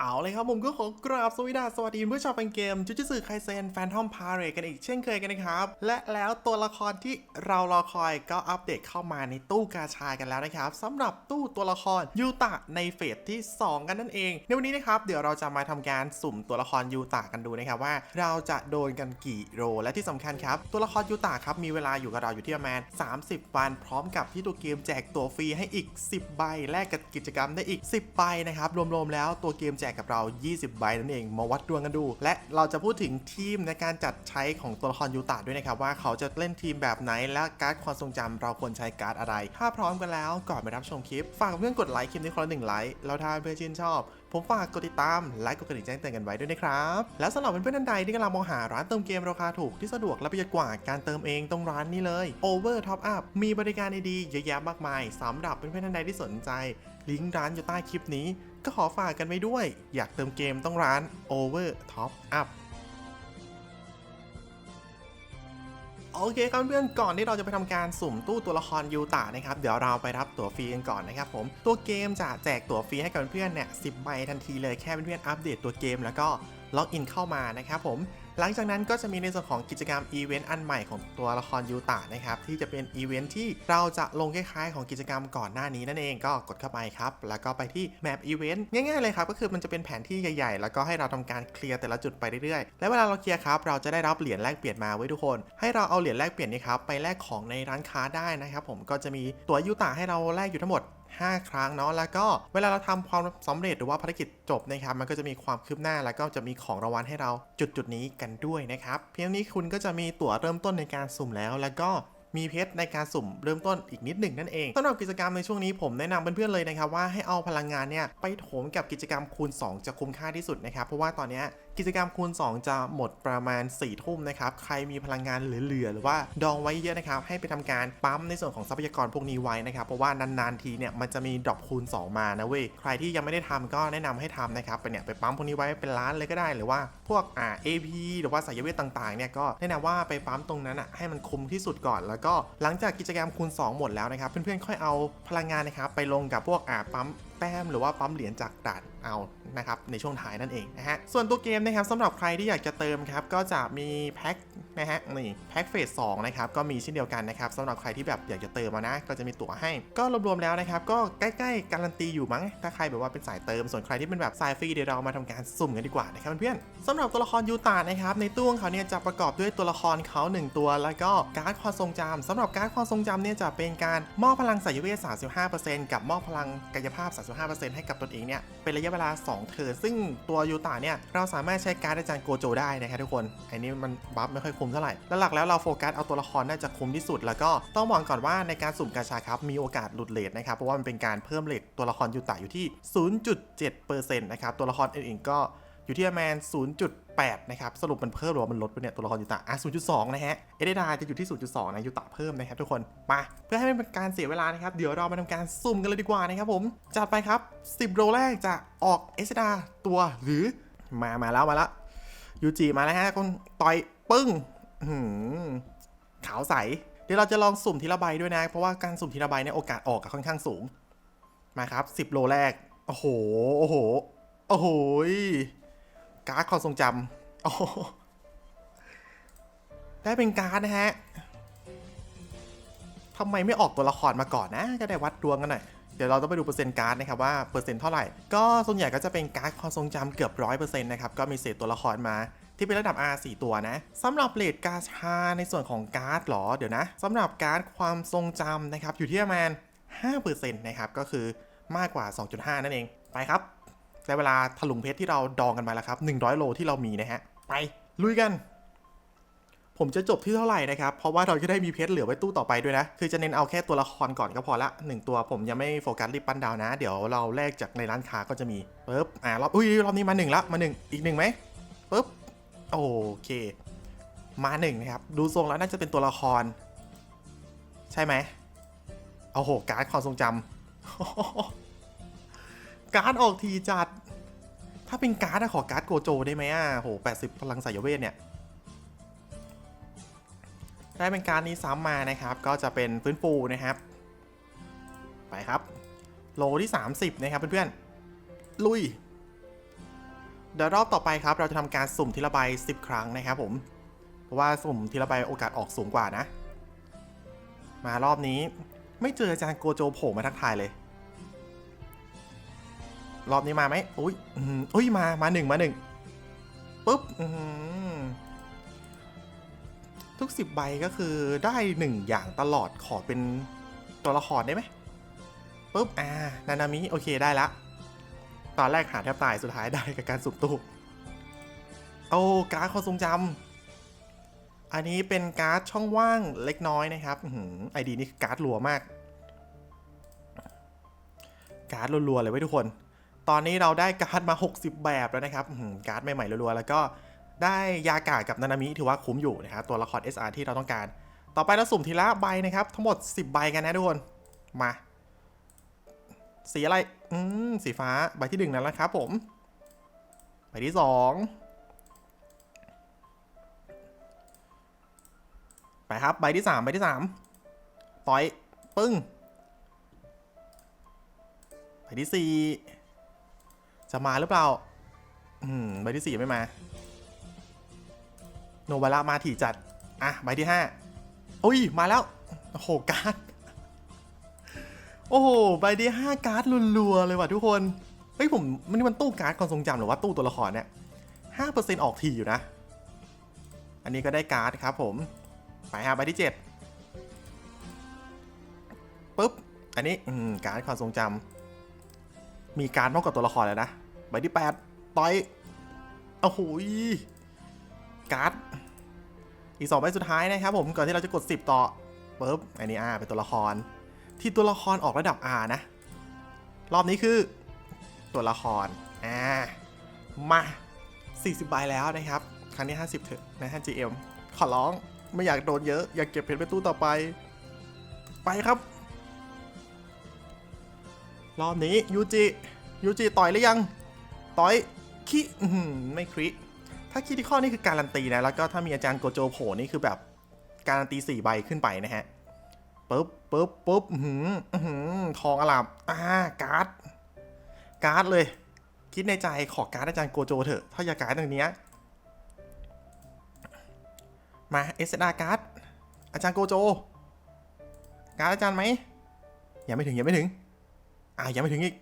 เอาเลยครับผมก็ขอกราบสวัสดีสวัสดีเพื่อนชาวแฟนเกมจุจิสึไคเซนแฟนทอมพาเรกันอีกเช่นเคยกันนะครับ และแล้วตัวละครที่เรารอคอยก็อัปเดตเข้ามาในตู้กาชากันแล้วนะครับสำหรับตู้ตัวละครยูตะในเฟสที่ 2 กันนั่นเอง ในวันนี้นะครับเดี๋ยวเราจะมาทำการสุ่มตัวละครยูตะกันดูนะครับว่า เราจะโดนกันกี่โรและที่สำคัญครับ ตัวละครยูตะครับมีเวลาอยู่กับเราอยู่ที่ประมาณ 30 วัน พร้อมกับที่ตัวเกมแจกตัวฟรีให้อีก 10 ใบแลกกับกิจกรรมได้อีก 10ใบนะครับรวมๆแล้วตัวเกมแจกกับเรา 20 ใบนั่นเองมาวัดดวงกันดู และเราจะพูดถึงทีมในการจัดใช้ของตัวละครยูตะด้วยนะครับว่าเขาจะเล่นทีมแบบไหนและการ์ดความทรงจำเราควรใช้การ์ดอะไร ถ้าพร้อมกันแล้วก่อนไปรับชมคลิปฝากเพื่อนกดไลค์คลิปนี้คนละหนึ่งไลค์แล้วถ้าเพื่อนชื่นชอบ ผมฝากกดติดตามไลค์กดกระดิ่งแจ้งเตือนกันไว้ด้วยนะครับแล้วสำหรับเพื่อนๆท่านใดที่กำลังมองหาร้านเติมเกมราคาถูกที่สะดวกและประหยัดกว่าการเติมเองตรงร้านนี้เลย Over Top Up มีบริการดีๆเยอะแยะมากมายสำหรับเพื่อนๆท่านใดที่สนใจลิงก์ร้านอยู่ใต้คลิปนี้ ก็ขอฝากกันไว้ด้วย อยากเติมเกมต้องร้าน Over Top Up โอเคครับเพื่อนก่อนที่เราจะไปทำการสุ่มตู้ตัวละครยูตานะครับเดี๋ยวเราไปรับตั๋วฟรีกันก่อนนะครับผมตัวเกมจะแจกตั๋วฟรีให้กับเพื่อนๆเนี่ยสิบใบทันทีเลยแค่เพื่อนๆอัปเดตตัวเกมแล้วก็ล็อกอินเข้ามานะครับผม หลังจากนั้นก็จะมีในส่วนของกิจกรรมอีเวนต์อันใหม่ของตัวละครยูตะนะครับที่จะเป็นอีเวนต์ที่เราจะลงคล้ายๆ ของกิจกรรมก่อนหน้านี้นั่นเองก็กดเข้าไปครับ แล้วก็ไปที่แมปอีเวนต์ง่ายๆเลยครับก็คือมันจะเป็นแผนที่ใหญ่ๆ แล้วก็ให้เราทำการเคลียร์แต่ละจุดไปเรื่อยๆ และเวลาเราเคลียร์ครับเราจะได้รับเหรียญแลกเปลี่ยนมาไว้ทุกคน ให้เราเอาเหรียญแลกเปลี่ยนนี้ครับไปแลกของในร้านค้าได้นะครับผมก็จะมีตัวยูตะให้เราแลกอยู่ทั้งหมด 5 ครั้งเนาะแล้วก็เวลาเราทำความสำเร็จหรือว่าภารกิจจบนะครับมันก็จะมีความคืบหน้าแล้วก็จะมีของรางวัลให้เราจุดจุดนี้กันด้วยนะครับเพียงนี้คุณก็จะมีตั๋วเริ่มต้นในการสุ่มแล้ว แล้วก็มีเพชรในการสุ่มเริ่มต้นอีกนิดหนึ่งนั่นเองสำหรับกิจกรรมในช่วงนี้ผมแนะนำเพื่อนๆเลยนะครับว่าให้เอาพลังงานเนี่ยไปโถมกับกิจกรรมคูณ 2 จะคุ้มค่าที่สุดนะครับเพราะว่าตอนเนี้ย กิจกรรมคูณ 2 จะหมดประมาณ4ี่ทุ่มนะครับ ใครมีพลังงานเหลือๆ หรือว่าดองไว้เยอะนะครับ ให้ไปทำการปั๊มในส่วนของทรัพยากรพวกนี้ไว้นะครับ เพราะว่านานๆทีเนี่ยมันจะมีดรอปคูณ 2 มานะเว้ย ใครที่ยังไม่ได้ทำก็แนะนำให้ทำนะครับ ไปเนี่ยไปปั๊มพวกนี้ไว้เป็นล้านเลยก็ได้ หรือว่าพวกอ่า AP หรือว่าสายเวทต่างๆ เนี่ยก็แนะนำว่าไปปั๊มตรงนั้นอะให้มันคุ้มที่สุดก่อน แล้วก็หลังจากกิจกรรมคูณ 2 หมดแล้วนะครับ เพื่อนๆ ค่อยเอาพลังงานนะครับไปลงกับพวกอ่าปั๊มแต้มหรือว่าปั๊มเหรียญจากด่านเอานะครับในช่วงท้ายนั่นเองนะฮะส่วนตัวเกมนะครับสำหรับใครที่อยากจะเติมครับก็จะมีแพ็คนะฮะนี่แพ็คเฟสสองนะครับก็มีเช่นเดียวกันนะครับสำหรับใครที่แบบอยากจะเติมมานะ ก็จะมีตั๋วให้ ก็รวมๆแล้วนะครับก็ใกล้ๆการันตีอยู่มั้งถ้าใครแบบว่าเป็นสายเติมส่วนใครที่เป็นแบบสายฟรีเดี๋ยวเรามาทำการสุ่มกันดีกว่านะครับเพื่อนๆสำหรับตัวละครยูตานะครับในตู้ของเขาเนี่ยจะประกอบด้วยตัวละครเขาหนึ่งตัว แล้วก็การ์ดความทรงจำสำหรับการ์ดความทรงจำเนี่ยจะเป็นการมอบพลังสายเวท35%กับมอบพลังกายภาพ 35%ให้กับตนเองเนี่ยเป็นระยะเวลา2 เทิร์นซึ่งตัวยูตาเนี่ยเราสามารถใช้การ์ดอาจารย์โกโจได้นะครับทุกคนอันนี้มันบัฟไม่ค่อยคุ้มเท่าไหร่แล้วหลักแล้วเราโฟกัสเอาตัวละครน่าจะคุ้มที่สุด แล้วก็ต้องมองก่อนว่าในการสุ่มกาชาครับมีโอกาสหลุดเลทนะครับเพราะว่ามันเป็นการเพิ่มเลทตัวละครยูตาอยู่ที่ 0.7%นะครับตัวละครอื่นๆก็ อยู่ที่ประมาณ0.8 นะครับ สรุปมันเพิ่มหรือว่ามันลดไปเนี่ยตัวละครยูตะอะ0.2 นะฮะ เอเดดาจะอยู่ที่ 0.2 นะยูตะเพิ่มนะครับทุกคนมาเพื่อให้ไม่เป็นการเสียเวลานะครับ เดี๋ยวเรามาทำการซุ่มกันเลยดีกว่านะครับผม จัดไปครับ 10 โรแรกจะออกเอเดดาตัวหรือมามาแล้วมาแล้วยูจิมาแล้วฮะคนต่อยปึ้งหือขาวใส เดี๋ยวเราจะลองสุ่มทีละใบด้วยนะ เพราะว่าการสุ่มทีละใบเนี่ยโอกาสออกอะค่อนข้างสูง มาครับ 10 โลแรก โอ้โห โอ้โห โอ้โหย การ์ดความทรงจำโอ้ได้เป็นการ์ดนะฮะทำไมไม่ออกตัวละครมาก่อนนะจะได้วัดดวงกันหน่อย เดี๋ยวเราต้องไปดูเปอร์เซ็นต์การ์ดนะครับว่าเปอร์เซ็นต์เท่าไหร่ ก็ส่วนใหญ่ก็จะเป็นการ์ดความทรงจำเกือบร้อยเปอร์เซ็นต์นะครับ ก็มีเศษตัวละครมาที่เป็นระดับ R 4 ตัวนะสำหรับเลทกาชาในส่วนของการ์ดหรอ เดี๋ยวนะสำหรับการ์ดความทรงจำนะครับอยู่ที่ประมาณ5%นะครับ ก็คือมากกว่า 2.5 นั่นเอง ไปครับ ได้เวลาถลุงเพชรที่เราดองกันมาแล้วครับ 100 โลที่เรามีนะฮะ ไป ลุยกัน ผมจะจบที่เท่าไหร่นะครับ เพราะว่าเราจะได้มีเพชรเหลือไว้ตู้ต่อไปด้วยนะ คือจะเน้นเอาแค่ตัวละครก่อนก็พอละหนึ่งตัวผมยังไม่โฟกัสรีบปั้นดาวนะ เดี๋ยวเราแลกจากในร้านค้าก็จะมีปึ๊บ อ่ารอบ อุ้ยรอบนี้มาหนึ่งละ มาหนึ่งอีกหนึ่งไหมปึ๊บ โอเค มาหนึ่งนะครับ ดูทรงแล้วน่าจะเป็นตัวละคร ใช่ไหมโอ้โห การ์ดความทรงจำ การ์ดออกทีจัด ถ้าเป็นการ์ดอะขอการ์ดโกโจได้ไหมอะโห80พลังสายเวทเนี่ย ได้เป็นการ์ดนี้ซ้ำมานะครับ ก็จะเป็นฟื้นฟูนะครับ ไปครับ โลที่ 30 นะครับเพื่อนๆ ลุย เดี๋ยวรอบต่อไปครับ เราจะทำการสุ่มทีละใบ10 ครั้งนะครับผม เพราะว่าสุ่มทีละใบโอกาสออกสูงกว่านะ มารอบนี้ไม่เจออาจารย์โกโจโผล่มาทักทายเลย รอบนี้มาไหมอุ้ยอุ้ยมามาหนึ่งมาหนึ่งปุ๊บทุกสิบใบก็คือได้หนึ่งอย่างตลอดขอเป็นตัวละครได้ไหมปุ๊บอ่านานามิโอเคได้ละ ตอนแรกหาแทบตายสุดท้ายได้กับการสุ่มตู้โอ้การ์ดความทรงจำอันนี้เป็นการ์ดช่องว่างเล็กน้อยนะครับไอดีนี่การ์ดรัวมาก การ์ดรัวๆเลยไว้ทุกคน ตอนนี้เราได้การ์ดมา 60 แบบแล้วนะครับการ์ดใหม่ๆรัวๆแล้วก็ได้ยากากับนานามิถือว่าคุ้มอยู่นะครับตัวละคร SR ที่เราต้องการ ต่อไปเราสุ่มทีละใบนะครับ ทั้งหมด 10 ใบกันนะทุกคนมา สีอะไร อืมสีฟ้าใบที่หนึ่งนั่นแหละครับผม ใบที่สองไปครับ ใบที่สามใบที่สามต่อย ปึ้ง ใบที่สี่ จะมาหรือเปล่า อืมใบที่สี่ไม่มา โนบาระมาถี่จัด อะใบที่ห้าอุ้ย มาแล้ว โอ้โห การ์ด โอ้โห ใบที่ห้าการ์ดรัวๆเลยว่ะทุกคน เฮ้ยผมมันนี่มันตู้การ์ดความทรงจำหรือว่าตู้ตัวละครเนี่ยห้าเปอร์เซ็นต์ออกทีอยู่นะ อันนี้ก็ได้การ์ดครับผม ไปฮะใบที่เจ็ดปุ๊บ อันนี้ อืม การ์ดความทรงจำ มีการมากกว่าตัวละครแล้วนะใบที่แปดต่อยโอ้โหยการ์ดอีกสองใบสุดท้ายนะครับผมก่อนที่เราจะกด 10 ต่อปุ๊บอันนี้อ่าเป็นตัวละคร ที่ตัวละครออกระดับ R นะ รอบนี้คือตัวละครอ่ามา 40 ใบแล้วนะครับ ครั้งที่50 เถอะนะฮะ GM ขอร้องไม่อยากโดนเยอะ อยากเก็บเพชรไปตู้ต่อไป ไปครับ รอบนี้ยูจิยูจิต่อยหรือยัง ต่อยคิไม่คริถ้าคิดที่ข้อนี่คือการันตีนะ แล้วก็ถ้ามีอาจารย์โกโจโผล่นี่คือแบบการันตี4ใบขึ้นไปนะฮะปุ๊บปุ๊บปุ๊บหืมหือทองอลามอ่าการ์ด การ์ดเลย คิดในใจขอการ์ดอาจารย์โกโจเถอะ ถ้าอยากการ์ดอย่างเนี้ย มาเอสอาการ์ด อาจารย์โกโจ การ์ดอาจารย์ไหมยังไม่ถึงยังไม่ถึง อ่ายังไม่ถึงอีก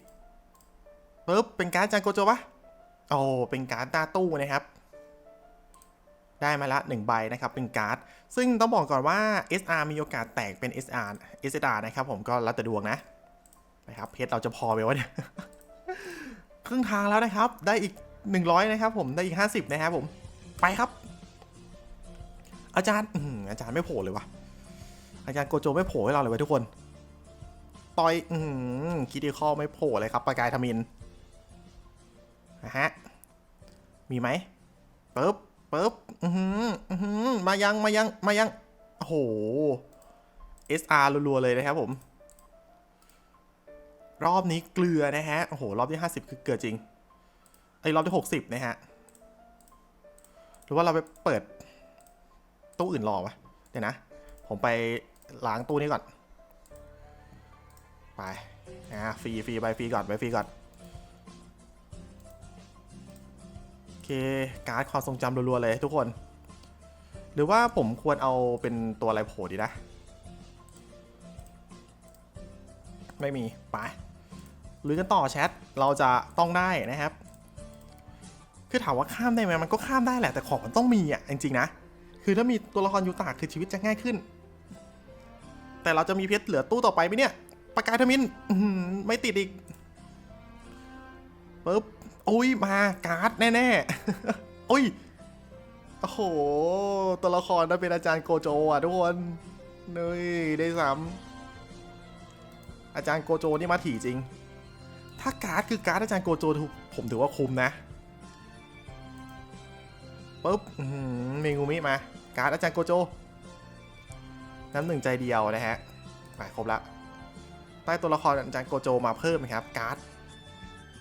ปุ๊บเป็นการ์ดอาจารย์โกโจปะโอ้เป็นการ์ดหน้าตู้นะครับ ได้มาละ1ใบนะครับเป็นการ์ด ซึ่งต้องบอกก่อนว่า SR มีโอกาสแตกเป็น SR SR นะครับผมก็แล้วแต่ดวงนะนะครับเพชรเราจะพอไหมวะเนี่ยครึ่งทางแล้วนะครับ ได้อีก 100 นะครับผมได้อีก 50 นะครับผมไปครับ อาจารย์อื้อหืออาจารย์ไม่โผล่เลยวะอาจารย์โกโจไม่โผล่ให้เราเลยวะทุกคน ต่อย อืมคิดดีข้อไม่โผล่เลยครับประกายทมินนะฮะ มีไหมปึ๊บปึ๊บอือหืออือหือมายัง มายัง มายัง โอ้โห SR รัวๆเลยนะครับผม รอบนี้เกลือนะฮะ โอ้โห รอบที่ 50 คือเกลือจริง ไอ้รอบที่ 60 นะฮะ หรือว่าเราไปเปิด ตู้อื่นรอวะ เดี๋ยวนะ ผมไปล้างตู้นี้ก่อน ไปอ่าฟรีฟรีไปฟรีก่อนไปฟรีก่อนโอเคการ์ดความทรงจำรัวๆเลยทุกคน หรือว่าผมควรเอาเป็นตัวอะไรโผล่ดีนะ ไม่มีไปลุยกันต่อแชทเราจะต้องได้นะครับ คือถามว่าข้ามได้ไหมมันก็ข้ามได้แหละแต่ของมันต้องมีอะจริงๆนะคือถ้ามีตัวละครยูตาคือชีวิตจะง่ายขึ้น แต่เราจะมีเพชรเหลือตู้ต่อไปไหมเนี่ย ปากกาทมินไม่ติดอีกปึ๊บอุ้ยมาการ์ดแน่ๆอุ้ยโอ้โห ตัวละครนั้นเป็นอาจารย์โกโจอะทุกคนเนยได้ซ้ำอาจารย์โกโจนี่มาถี่จริง ถ้าการ์ดคือการ์ดอาจารย์โกโจผมถือว่าคุ้มนะปุ๊บเมงูมิมา การ์ดอาจารย์โกโจ น้ำหนึ่งใจเดียวนะฮะไปครบละ ใต้ตัวละครอาจารย์โกโจมาเพิ่มนะครับการ์ด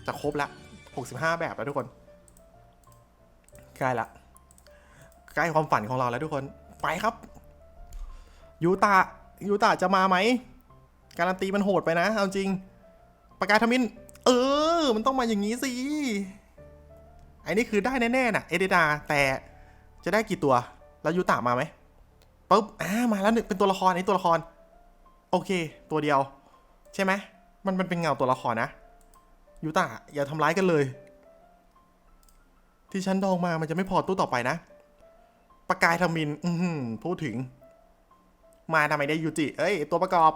จะครบละ 65 แบบแล้วทุกคนใกล้ละใกล้ความฝันของเราแล้วทุกคนไปครับยูตายูตาจะมาไหมการันตีมันโหดไปนะเอาจริงประกาศทมินเออ มันต้องมาอย่างนี้สิไอันนี้คือได้แน่ๆน่ะเอเดดาแต่จะได้กี่ตัว แล้วยูตะมาไหมปุ๊บอ่ามาแล้วหนึ่งเป็นตัวละครไอ้ตัวละคร โอเค ตัวเดียว ใช่ไหมมันมันเป็นเงาตัวละครนะยูตะอย่าทำร้ายกันเลย ที่ฉันดองมามันจะไม่พอตู้ต่อไปนะประกายทมิน อืพูดถึง มาทำไมได้ยูจิ เอ้ย ตัวประกอบ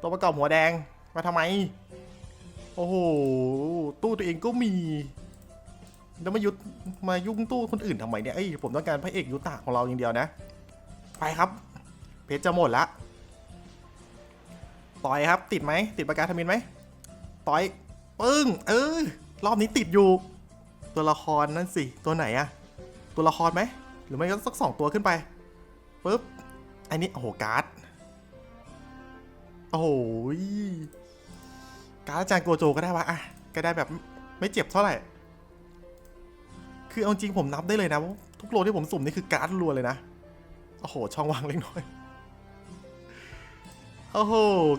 ตัวประกอบหัวแดง มาทำไม โอ้โห ตู้ตัวเองก็มี แล้วมายุดมายุ่งตู้คนอื่นทำไมเนี่ย เอ้ย ผมต้องการพระเอกยุตะของเราอย่างเดียวนะ ไปครับ เพชรจะหมดละ ต่อยครับ ติดไหม ติดประกาศทมินไหม ต่อย ปึ้ง เออ รอบนี้ติดอยู่ ตัวละครนั่นสิ ตัวไหนอะตัวละครไหม หรือไม่ก็สักสองตัวขึ้นไป ปึ๊บ อันนี้ โอ้โห การ์ด โอ้โหยการ์ดอาจารย์โกโจก็ได้วะ อะ ก็ได้แบบไม่เจ็บเท่าไหร่ คือเอาจริงผมนับได้เลยนะ ทุกโลที่ผมสุ่มนี่คือการ์ดรัวเลยนะ โอ้โห ช่องว่างเล็กน้อย โอ้โห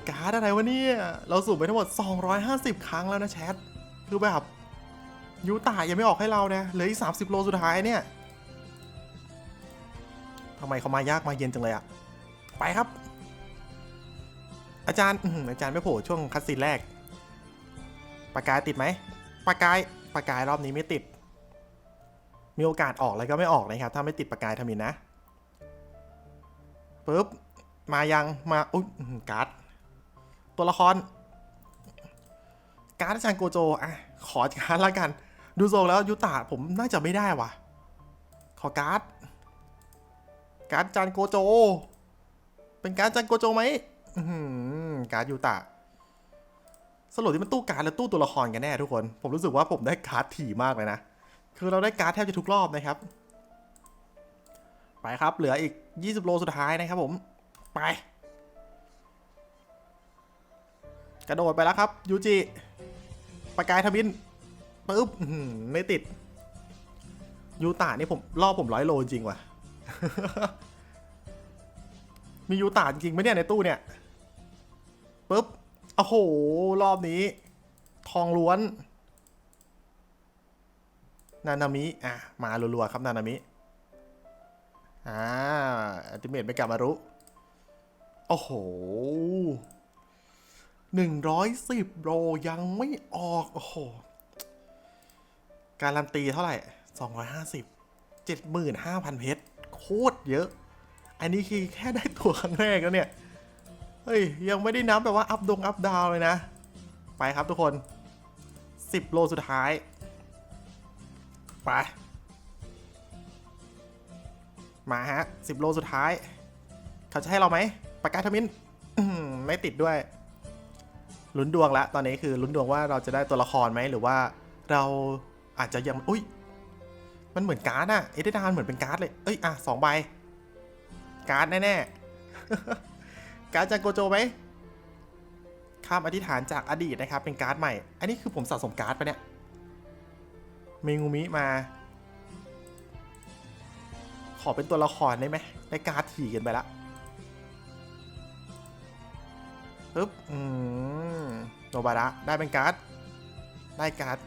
การ์ดอะไรวะเนี่ย เราสุ่มไปทั้งหมด 250 ครั้งแล้วนะแชท คือแบบยูตายังไม่ออกให้เรานะเหลืออีก 30 โลสุดท้ายเนี่ยทำไมเขามายากมาเย็นจังเลยอะไปครับ อาจารย์อาจารย์ไม่โผล่ช่วงคัดซีนแรกปากกายติดไหมปากกายปากกายรอบนี้ไม่ติด มีโอกาสออกเลยก็ไม่ออกนะครับ ถ้าไม่ติดปากกายทำมินนะปุ๊บ มายังมาอุ้ยการ์ดตัวละคร การ์ดอาจารย์โกโจอะขอการ์ดละกัน ดูทรงแล้วยูตะผมน่าจะไม่ได้ว่ะ ขอการ์ด การ์ดอาจารย์โกโจ เป็นการ์ดอาจารย์โกโจไหมการ์ดยูตะสรุปที่มันตู้การ์ดหรือตู้ตัวละครกันแน่ทุกคน ผมรู้สึกว่าผมได้การ์ดถี่มากเลยนะ คือเราได้การ์ดแทบจะทุกรอบนะครับ ไปครับ เหลืออีก 20 โลสุดท้ายนะครับผม ไป กระโดดไปแล้วครับ ยูจิประกายทบินปึ๊บไม่ติด ยูตานี่ผมรอบผมร้อยโลจริงว่ะ มียูตาจริงไหมเนี่ยในตู้เนี่ยปึ๊บโอ้โห รอบนี้ ทองล้วน นานามิ อะ มารัวๆครับ นานามิ อ่าอัติเมตไม่กลับมารู้ โอ้โหหนึ่งร้อยสิบโลยังไม่ออก โอ้โห การันตีเท่าไหร่สองร้อยห้าสิบเจ็ดหมื่นห้าพันเพชร โคตรเยอะ อันนี้คือแค่ได้ตัวครั้งแรกแล้วเนี่ย เฮ้ย ยังไม่ได้นับแบบว่าอัพดงอัพดาวเลยนะ ไปครับทุกคน10โลสุดท้าย ไป มาฮะ10โลสุดท้าย เขาจะให้เราไหม ปากกาทมินไม่ติดด้วย ลุ้นดวงละ ตอนนี้คือลุ้นดวงว่าเราจะได้ตัวละครไหมหรือว่าเราอาจจะยังอุ้ยมันเหมือนการ์ดอะเอเดดานเหมือนเป็นการ์ดเลย เอ้ย อะสองใบ การ์ดแน่ๆ การ์ดจากโกโจไหมข้ามอธิษฐานจากอดีตนะครับ เป็นการ์ดใหม่ อันนี้คือผมสะสมการ์ดไปเนี่ย เมงูมิมา ขอเป็นตัวละครได้ไหมได้การ์ดถี่กันไปละ ปึ๊บอืมโนบาระได้เป็นการ์ด ได้การ์ด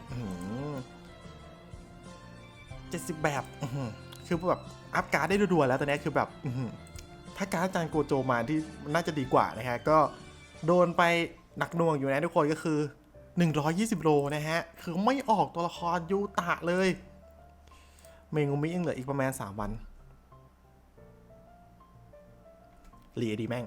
เจ็ดสิบแบบอื้อหือคือแบบอัพการ์ดได้รัวๆแล้วตอนนี้คือแบบอื้อหือถ้าการ์ดอาจารย์โกโจมาที่น่าจะดีกว่านะฮะ ก็โดนไปหนักหน่วงอยู่นะทุกคนก็คือ 120 โลนะฮะ คือไม่ออกตัวละครยูตะเลย เมงูมิยังเหลืออีกประมาณ 3 วันรีดีแม่ง